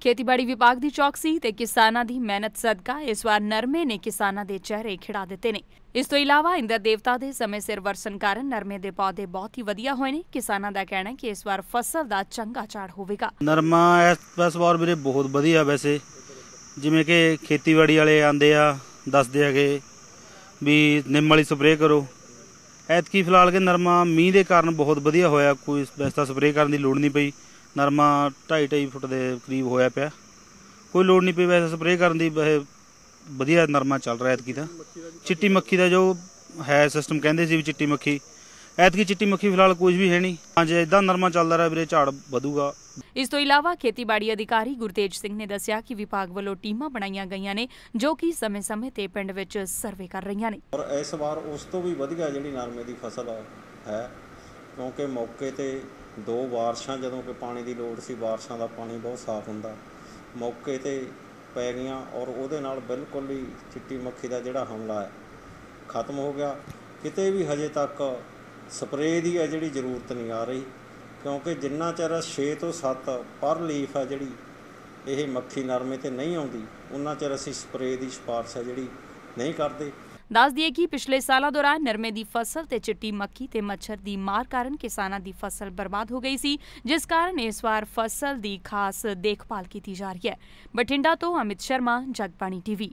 ਖੇਤੀਬਾੜੀ ਵਿਭਾਗ ਦੀ ਚੌਕਸੀ ਤੇ ਕਿਸਾਨਾਂ ਦੀ ਮਿਹਨਤ ਸਦਕਾ ਇਸ ਵਾਰ ਨਰਮੇ ਨੇ ਕਿਸਾਨਾਂ ਦੇ ਚਿਹਰੇ ਖਿੜਾ ਦਿੱਤੇ ਨੇ। ਇਸ ਤੋਂ ਇਲਾਵਾ ਇੰਦਰ ਦੇਵਤਾ ਦੇ ਸਮੇਂ ਸਿਰ ਵਰਸਣ ਕਾਰਨ ਨਰਮੇ ਦੇ ਪੌਦੇ ਬਹੁਤ ਹੀ ਵਧੀਆ ਹੋਏ ਨੇ। ਕਿਸਾਨਾਂ ਦਾ ਕਹਿਣਾ ਹੈ ਕਿ ਇਸ ਵਾਰ ਫਸਲ ਦਾ ਚੰਗਾ ਝਾੜ ਹੋਵੇਗਾ। ਨਰਮਾ ਇਸ ਵਾਰ ਵੀਰੇ ਬਹੁਤ ਵਧੀਆ ਵੈਸੇ। ਜਿਵੇਂ ਕਿ ਖੇਤੀਬਾੜੀ ਵਾਲੇ ਆਂਦੇ ਆ, ਦੱਸਦੇ ਹੈਗੇ ਵੀ ਨਿੰਮ ਵਾਲੀ ਸਪਰੇਅ ਕਰੋ। ਐਤਕੀ ਫਿਲਹਾਲ ਕੇ ਨਰਮਾ ਮੀਂਹ ਦੇ ਕਾਰਨ ਬਹੁਤ ਵਧੀਆ ਹੋਇਆ। ਕੋਈ ਵੈਸੇ ਸਪਰੇਅ ਕਰਨ ਦੀ ਲੋੜ ਨਹੀਂ ਪਈ। ਨਰਮਾ 2.5 2.5 ਫੁੱਟ ਦੇ ਕਰੀਬ ਹੋਇਆ ਪਿਆ। ਕੋਈ ਲੋੜ ਨਹੀਂ ਪਈ ਵੈਸੇ ਸਪਰੇਅ ਕਰਨ ਦੀ ਵੈਸੇ ਵਧੀਆ ਨਰਮਾ ਚੱਲ ਰਿਹਾ ਐਤਕੀ ਤਾਂ। ਚਿੱਟੀ ਮੱਖੀ ਦਾ ਜੋ ਹੈ ਸਿਸਟਮ ਕਹਿੰਦੇ ਸੀ ਵੀ ਚਿੱਟੀ ਮੱਖੀ। ਐਤਕੀ ਚਿੱਟੀ ਮੱਖੀ ਫਿਲਹਾਲ ਕੁਝ ਵੀ ਹੈ ਨਹੀਂ। ਹਾਂ ਜੇ ਇਦਾਂ ਨਰਮਾ ਚੱਲਦਾ ਰਿਹਾ ਵੀਰੇ ਝਾੜ ਵਧੂਗਾ। ਇਸ ਤੋਂ ਇਲਾਵਾ ਖੇਤੀਬਾੜੀ ਅਧਿਕਾਰੀ ਗੁਰਤੇਜ ਸਿੰਘ ਨੇ ਦੱਸਿਆ ਕਿ ਵਿਭਾਗ ਵੱਲੋਂ ਟੀਮਾਂ ਬਣਾਈਆਂ ਗਈਆਂ ਨੇ ਜੋ ਕਿ ਸਮੇਂ-ਸਮੇਂ ਤੇ ਪਿੰਡ ਵਿੱਚ ਸਰਵੇ ਕਰ ਰਹੀਆਂ ਨੇ। ਔਰ ਇਸ ਵਾਰ ਉਸ ਤੋਂ ਵੀ ਵਧੀਆ ਜਿਹੜੀ ਨਰਮੇ ਦੀ ਫਸਲ ਹੈ ਕਿਉਂਕਿ ਮੌਕੇ ਤੇ ਦੋ ਬਾਰਿਸ਼ਾਂ, ਜਦੋਂ ਕਿ ਪਾਣੀ ਦੀ ਲੋੜ ਸੀ, ਬਾਰਿਸ਼ਾਂ ਦਾ ਪਾਣੀ ਬਹੁਤ ਸਾਫ਼ ਹੁੰਦਾ। ਮੌਕੇ ਤੇ ਪੈ ਗਈਆਂ ਔਰ ਉਹਦੇ ਨਾਲ ਬਿਲਕੁਲ ਹੀ ਚਿੱਟੀ ਮੱਖੀ ਦਾ ਜਿਹੜਾ ਹਮਲਾ ਹੈ, ਖਤਮ ਹੋ ਗਿਆ। ਕਿਤੇ ਵੀ ਹਜੇ ਤੱਕ ਸਪਰੇਅ ਦੀ ਹੈ ਜਿਹੜੀ ਜ਼ਰੂਰਤ ਨਹੀਂ ਆ ਰਹੀ, ਕਿਉਂਕਿ ਜਿੰਨਾ ਚਿਰ 6 ਤੋਂ 7 ਪਰ ਲੀਫ ਹੈ ਜਿਹੜੀ ਇਹ ਮੱਖੀ ਨਰਮੇ ਤੇ ਨਹੀਂ ਆਉਂਦੀ ਉਹਨਾਂ ਚਿਰ ਅਸੀਂ ਸਪਰੇਅ ਦੀ ਸਿਫਾਰਸ਼ ਹੈ ਜਿਹੜੀ ਨਹੀਂ ਕਰਦੇ। ਦੱਸ ਦਈਏ ਕਿ ਪਿਛਲੇ ਸਾਲਾਂ ਦੌਰਾਨ ਨਰਮੇ ਦੀ ਫਸਲ ਤੇ ਚਿੱਟੀ ਮੱਕੀ ਤੇ ਮੱਛਰ ਦੀ ਮਾਰ ਕਾਰਨ ਕਿਸਾਨਾਂ ਦੀ ਫਸਲ ਬਰਬਾਦ ਹੋ ਗਈ ਸੀ, ਜਿਸ ਕਾਰਨ ਇਸ ਵਾਰ ਫਸਲ ਦੀ ਖਾਸ ਦੇਖਭਾਲ ਕੀਤੀ ਜਾ ਰਹੀ ਹੈ। ਬਠਿੰਡਾ ਤੋਂ ਅਮਿਤ ਸ਼ਰਮਾ, ਜਗਬਾਣੀ ਟੀਵੀ।